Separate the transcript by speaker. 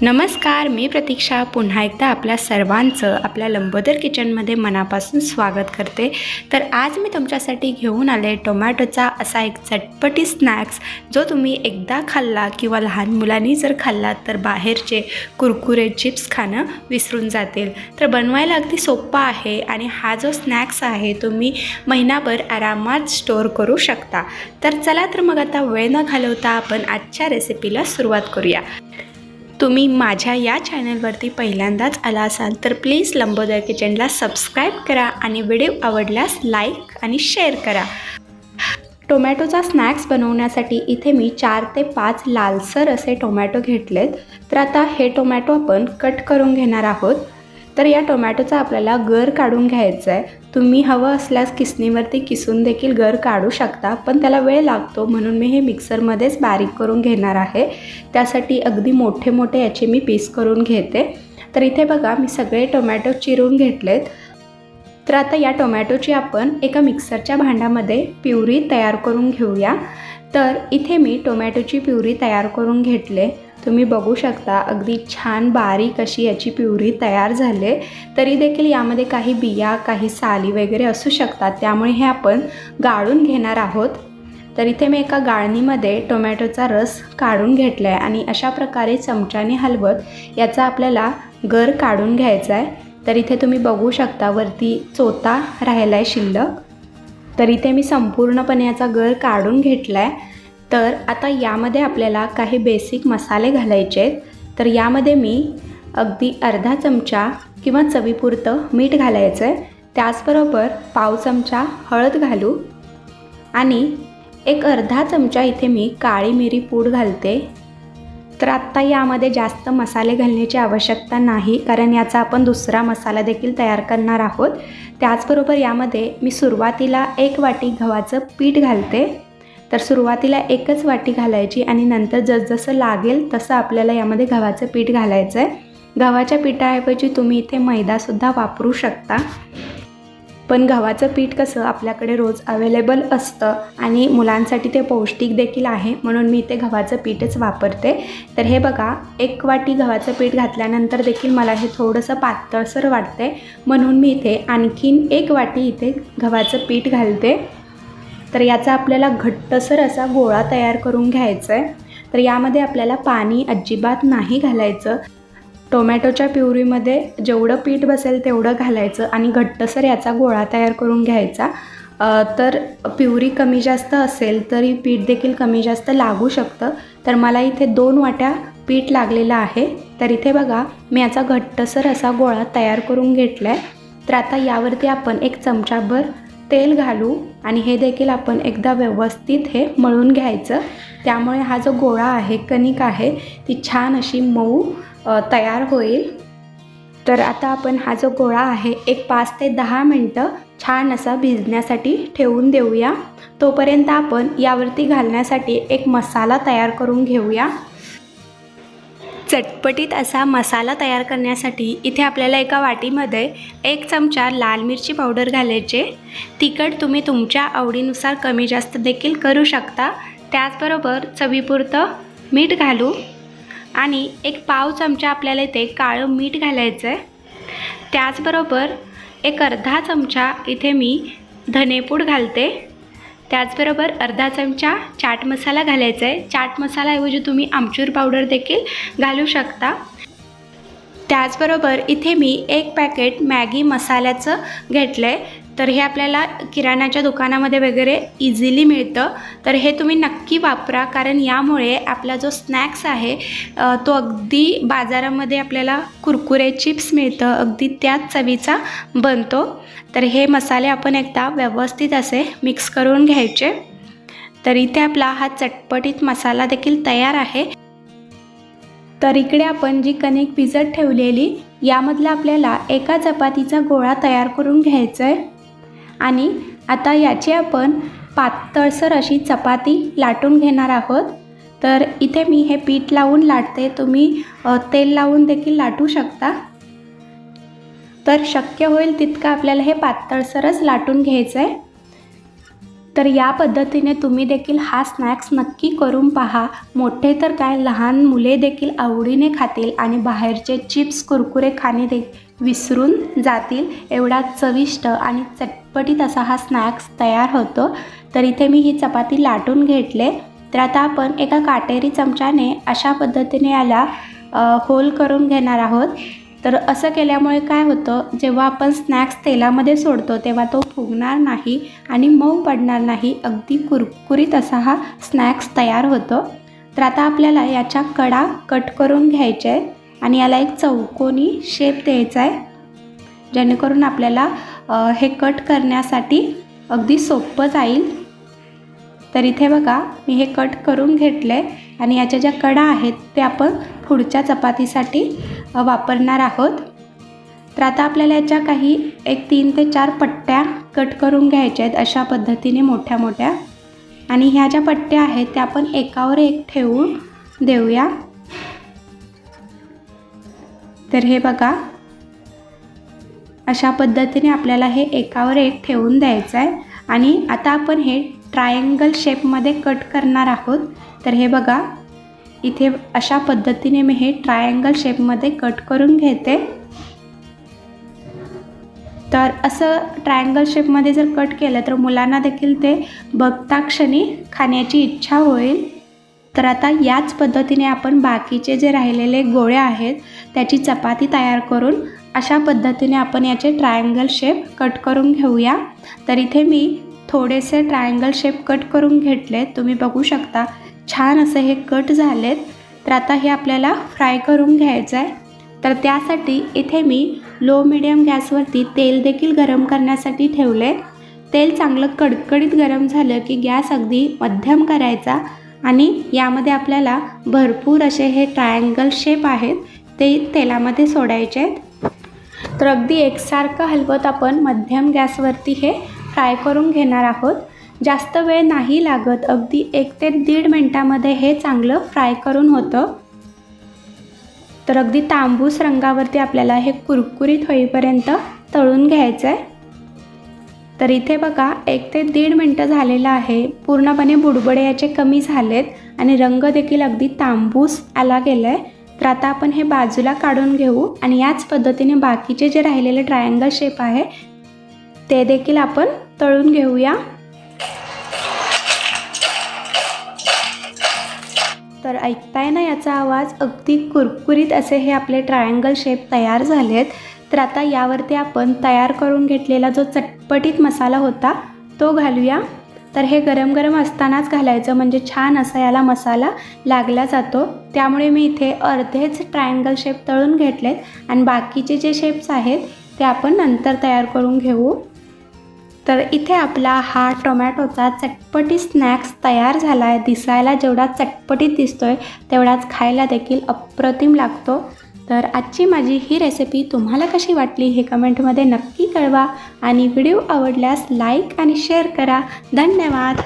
Speaker 1: नमस्कार मी प्रतीक्षा. पुन्हा एकदा आपल्या सर्वांचं आपल्या लंबोदर किचनमध्ये मनापासून स्वागत करते. तर आज मी तुमच्यासाठी घेऊन आले टोमॅटोचा असा एक चटपटी स्नॅक्स जो तुम्ही एकदा खाल्ला किंवा लहान मुलांनी जर खाल्ला तर बाहेरचे कुरकुरे चिप्स खाणं विसरून जातील. तर बनवायला अगदी सोपा आहे आणि हा जो स्नॅक्स आहे तुम्ही महिनाभर आरामात स्टोअर करू शकता. तर चला तर मग आता वेळ न घालवता आपण आजच्या रेसिपीला सुरुवात करूया. तुम्ही माझ्या या चॅनलवरती पहिल्यांदाच आला असाल तर प्लीज लंबोदर किचनला सबस्क्राईब करा आणि व्हिडिओ आवडल्यास लाईक आणि शेअर करा. टोमॅटोचा स्नॅक्स बनवण्यासाठी इथे मी चार ते पाच लालसर असे टोमॅटो घेतलेत. तर आता हे टोमॅटो आपण कट करून घेणार आहोत. तर या टोमॅटोचा आपल्याला गर काढून घ्यायचा आहे. तुम्ही हवं असल्यास किसणीवरती किसून देखील गर काढू शकता पण त्याला वेळ लागतो म्हणून मी हे मिक्सरमध्येच बारीक करून घेणार आहे. त्यासाठी अगदी मोठे मोठे याचे मी पीस करून घेते. तर इथे बघा मी सगळे टोमॅटो चिरून घेतलेत. तर आता या टोमॅटोची आपण एका मिक्सरच्या भांड्यामध्ये प्युरी तयार करून घेऊया. तर इथे मी टोमॅटोची प्युरी तयार करून घेतले. तुम्ही बघू शकता अगदी छान बारीक अशी याची प्युरी तयार झाले. तरी देखील यामध्ये काही बिया काही साली वगैरे असू शकतात. त्यामुळे हे आपण गाळून घेणार आहोत. तर इथे मी एका गाळणीमध्ये टोमॅटोचा रस काढून घेतला आहे आणि अशा प्रकारे चमच्याने हलवत याचा आपल्याला गर काढून घ्यायचा आहे तर इथे तुम्ही बघू शकता वरती चोता राहिला आहे शिल्लक. तर इथे मी संपूर्णपणे याचा गर काढून घेतला आहे तर आता यामध्ये आपल्याला काही बेसिक मसाले घालायचे आहेत. तर यामध्ये मी अगदी अर्धा चमचा किंवा चवीपुरतं मीठ घालायचं आहे. त्याचबरोबर पाव चमचा हळद घालू. आणि एक अर्धा चमचा इथे मी काळी मिरी पूड घालते. तर आत्ता यामध्ये जास्त मसाले घालण्याची आवश्यकता नाही कारण याचा आपण दुसरा मसाला देखील तयार करणार आहोत. त्याचबरोबर यामध्ये मी सुरुवातीला एक वाटी गव्हाचं पीठ घालते. तर सुरुवातीला एकच वाटी घालायची आणि नंतर जसजसं लागेल तसं आपल्याला यामध्ये गव्हाचं पीठ घालायचं आहे गव्हाच्या पिठाऐवजी तुम्ही इथे मैदासुद्धा वापरू शकता. पण गव्हाचं पीठ कसं आपल्याकडे रोज अवेलेबल असतं आणि मुलांसाठी ते पौष्टिक देखील आहे म्हणून मी इथे गव्हाचं पीठच वापरते. तर हे बघा एक वाटी गव्हाचं पीठ घातल्यानंतर देखील मला हे थोडंसं पातळसर वाटते म्हणून मी इथे आणखीन एक वाटी इथे गव्हाचं पीठ घालते. तर याचा आपल्याला घट्टसर असा गोळा तयार करून घ्यायचा आहे तर यामध्ये आपल्याला पाणी अजिबात नाही घालायचं. टोमॅटोच्या प्युरीमध्ये जेवढं पीठ बसेल तेवढं घालायचं आणि घट्टसर याचा गोळा तयार करून घ्यायचा. तर प्युरी कमी जास्त असेल तरी पीठ देखील कमी जास्त लागू शकतं. तर मला इथे दोन वाट्या पीठ लागलेलं आहे. तर इथे बघा मी याचा घट्टसर असा गोळा तयार करून घेतला आहे तर आता यावरती आपण एक चमचाभर तेल घालू आणि हे देखील आपण एकदा व्यवस्थित हे मळून घ्यायचं. त्यामुळे हा जो गोळा आहे कणिक आहे ती छान अशी मऊ तयार होईल. तर आता आपण हा जो गोळा आहे एक पाच ते दहा मिनटं छान असा भिजण्यासाठी ठेवून देऊया. तोपर्यंत आपण यावरती घालण्यासाठी एक मसाला तयार करून घेऊया. चटपटीत असा मसाला तयार करण्यासाठी इथे आपल्याला एका वाटीमध्ये एक चमचा लाल मिरची पावडर घालायचे. तिखट तुम्ही तुमच्या आवडीनुसार कमी जास्त देखील करू शकता. त्याचबरोबर चवीपुरतं मीठ घालू. आणि एक पाव चमचा आपल्याला इथे काळं मीठ घालायचं आहे त्याचबरोबर एक अर्धा चमचा इथे मी धनेपूड घालते. त्याचबरोबर अर्धा चमचा चाट मसाला घालायचा आहे. चाट मसालाऐवजी तुम्ही आमचूर पावडर देखील घालू शकता. त्याचबरोबर इथे मी एक पॅकेट मॅगी मसाल्याचं घेतलं आहे तर हे आपल्याला किराणाच्या दुकानामध्ये वगैरे इझिली मिळतं. तर हे तुम्ही नक्की वापरा कारण यामुळे आपला जो स्नॅक्स आहे तो अगदी बाजारामध्ये आपल्याला कुरकुरे चिप्स मिळतं. अगदी त्याच चवीचा बनतो. तर हे मसाले आपण एकदा व्यवस्थित असे मिक्स करून घ्यायचे. तर इथे आपला हा चटपटीत मसाला देखील तयार आहे. तर इकडे आपण जी कणिक भिजत ठेवलेली यामधला आपल्याला एका चपातीचा गोळा तयार करून घ्यायचा आहे आणि आता याची आपण पातळसर अशी चपाती लाटून घेणार आहोत. तर इथे मी हे पीठ लावून लाटते. तुम्ही तेल लावून देखील लाटू शकता. तर शक्य होईल तितकं आपल्याला हे पातळसरच लाटून घ्यायचं आहे तर या पद्धतीने तुम्ही देखील हा स्नॅक्स नक्की करून पहा. मोठे तर काय लहान मुले देखील आवडीने खातील आणि बाहेरचे चिप्स कुरकुरे खाणे दे विसरून जातील. एवढा चविष्ट आणि चटपटीत असा हा स्नॅक्स तयार होतो. तर इथे मी ही चपाती लाटून घेतले. तर आता आपण एका काटेरी चमच्याने अशा पद्धतीने याला होल करून घेणार आहोत. तर असं केल्यामुळे काय होतं जेव्हा आपण स्नॅक्स तेलामध्ये सोडतो तेव्हा तो फुगणार नाही आणि मऊ पडणार नाही. अगदी कुरकुरीत असा हा स्नॅक्स तयार होतो. तर आता आपल्याला याच्या कडा कट करून घ्यायच्या आहेत आणि याला एक चौकोनी शेप द्यायचा आहे. जेणेकरून आपल्याला हे कट करण्यासाठी अगदी सोपं जाईल. तर इथे बघा मी हे कट करून घेतलं आहे आणि याच्या ज्या कडा आहेत ते आपण पुढच्या चपातीसाठी वापरणार आहोत. तर आता आपल्याला याच्या काही एक तीन ते चार पट्ट्या कट करून घ्यायच्या आहेत अशा पद्धतीने मोठ्या मोठ्या. आणि ह्या ज्या पट्ट्या आहेत त्या आपण एकावर एक ठेवून देऊया. तर हे बघा अशा पद्धतीने आपल्याला हे एकावर एक ठेवून द्यायचं आहे. आणि आता आपण हे ट्रायंगल शेपमध्ये कट करणार आहोत. तर हे बघा इथे अशा पद्धतीने मी हे ट्रायंगल शेपमध्ये कट करून घेते. तर असं ट्रायंगल शेपमध्ये जर कट केलं तर मुलांना देखील ते बघता क्षणी खाण्याची इच्छा होईल. तर आता याच पद्धतीने आपण बाकीचे जे राहिलेले गोळे आहेत त्याची चपाती तयार करून अशा पद्धतीने आपण याचे ट्रायंगल शेप कट करून घेऊया. तर इथे मी थोडेसे ट्रायंगल शेप कट करून घेतले. तुम्ही बघू शकता छान असं हे कट झालेत. तर आता हे आपल्याला फ्राय करून घ्यायचं आहे तर त्यासाठी इथे मी लो मिडियम गॅसवरती तेल देखील गरम करण्यासाठी ठेवले. तेल चांगलं कडकडीत गरम झालं की गॅस अगदी मध्यम करायचा आणि यामध्ये आपल्याला भरपूर असे हे ट्रायंगल शेप आहेत ते तेलामध्ये सोडायचे आहेत. तर अगदी एकसारखं हलवत आपण मध्यम गॅसवरती हे फ्राय करून घेणार आहोत. जास्त वेळ नाही लागत. अगदी एक ते दीड मिनटामध्ये हे चांगलं फ्राय करून होतं. तर अगदी तांबूस रंगावरती आपल्याला हे कुरकुरीत होईपर्यंत तळून घ्यायचं आहे तर इथे बघा एक ते दीड मिनटं झालेलं आहे. पूर्णपणे बुडबुडे याचे कमी झालेत आणि रंग देखील अगदी तांबूस आला गेला आहे तर आता आपण हे बाजूला काढून घेऊ आणि याच पद्धतीने बाकीचे जे राहिलेले ट्रायंगल शेप आहे ते देखील आपण तळून घेऊया. तर ऐकताय ना याचा आवाज? अगदी कुरकुरीत असे हे आपले ट्रायंगल शेप तयार झालेत. तर आता यावरती आपण तयार करून घेतलेला जो चटपटीत मसाला होता तो घालूया. तर हे गरम गरम असतानाच घालायचं म्हणजे छान असा याला मसाला लागला जातो. त्यामुळे मी इथे अर्धेच ट्रायंगल शेप तळून घेतलेत. आणि बाकीचे जे शेप्स आहेत ते आपण नंतर तयार करून घेऊ. तर इथे आपला हा टोमॅटोचा चटपटी स्नॅक्स तयार झाला आहे दिसायला जेवढा चटपटीत दिसतोय तेवढाच खायला देखील अप्रतिम लागतो. तर आजची माझी ही रेसिपी तुम्हाला कशी वाटली हे कमेंटमध्ये नक्की कळवा आणि व्हिडिओ आवडल्यास लाईक आणि शेअर करा. धन्यवाद!